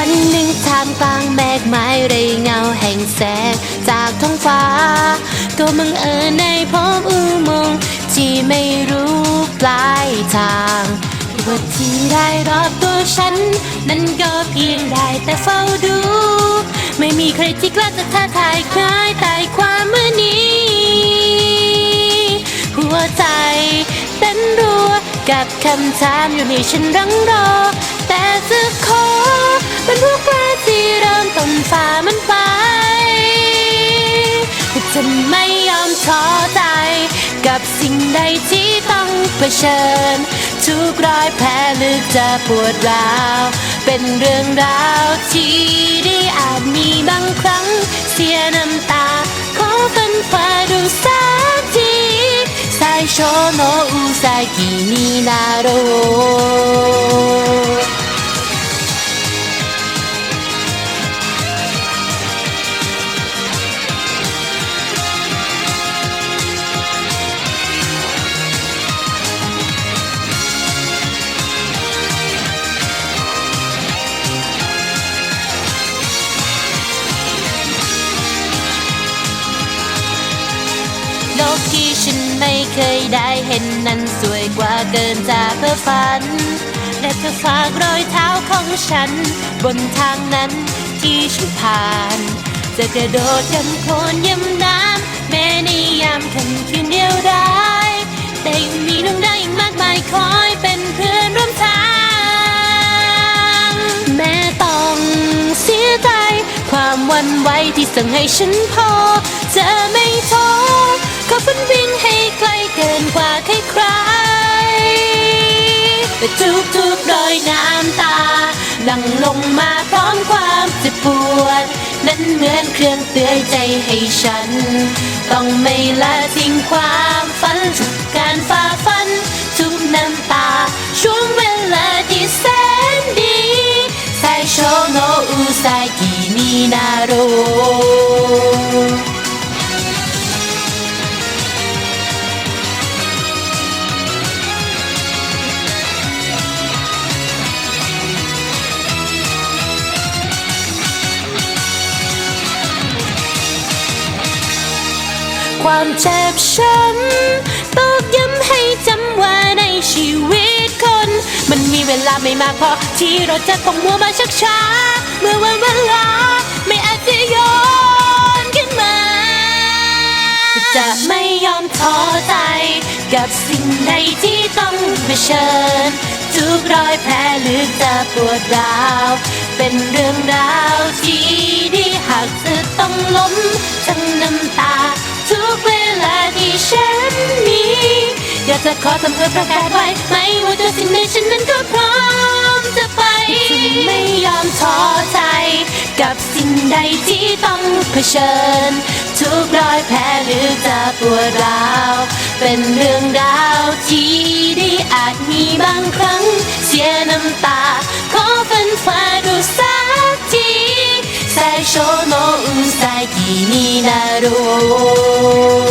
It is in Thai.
วันหนึ่งท่ามกลางแมกไม้ไรเงาแห่งแสงจากท้องฟ้า ก็บังเอิญในพบอุโมงค์ที่ไม่รู้ปลายทางว่าที่ได้รอบตัวฉัน นั้นก็เพียงได้แต่เฝ้าดู ไม่มีใครที่กล้าจะท้าทายคลายแต่ความเมื่อนี้ หัวใจเต้นรัวกับคำถามอยู่ในฉันรังรอ แต่จะขอ เป็นพวกแล้ที่เริ่มต้นฝ่ามันไปจะไม่ยอมท้อใจ กับสิ่งใดที่ต้องเผชิญ ทุกรอยแผลลึกจะปวดร้าว เป็นเรื่องราวที่ได้อาจมีบางครั้ง เสียน้ำตา ขอฝันฝ่าดูสักที最初のうさぎนารอ เคยได้เห็นนั้นสวยกว่าเกินจากเพ้อฝัน และจะฝากรอยเท้าของฉัน บนทางนั้นที่ฉันผ่าน จะกระโดดกันโคลนยำน้ำแม้ในยามค่ำคืนเดียวดายแต่ยังมีดวงดาวอีกมากมายคอยเป็นเพื่อนร่วมทาง แม้ต้องเสียใจ ความวันไหวที่สั่งให้ฉันพอจะไม่ท ทุกทุกๆรอยน้ำตาหลั่งลงมาพร้อมความเจ็บปวด นั้นเหมือนเครื่องเตือนใจให้ฉัน ต้องไม่ละทิ้งความฝันกการฝ่าฟัน ความเจ็บช้ำตอกย้ำให้จำว่าในชีวิตคน มันมีเวลาไม่มากพอที่เราจะต้องมัวมาชักช้า เมื่อวันเวลาไม่อาจจะย้อนขึ้นมา จะไม่ยอมท้อใจ กับสิ่งใดที่ต้องเผชิญทุกรอยแผลลึกจะปวดร้าว เป็นเรื่องราวที่ดีหากจะต้องล้มทั้งน้ำตา ทุกเวลาที่ฉันมี อยากจะขอทำเธอประกาศไว้ ไม่ว่าจะสิ่งใดฉันนั้นก็พร้อมจะไป ไม่ยอมท้อใจ กับสิ่งใดที่ต้องเผชิญ ทุกรอยแผลหรือจะปวดราว เป็นเรื่องราวที่ได้อาจมีบางครั้ง เสียน้ำตา ขอฝันฟ้าดูสักทีใส่โชว์โน 歳になろう。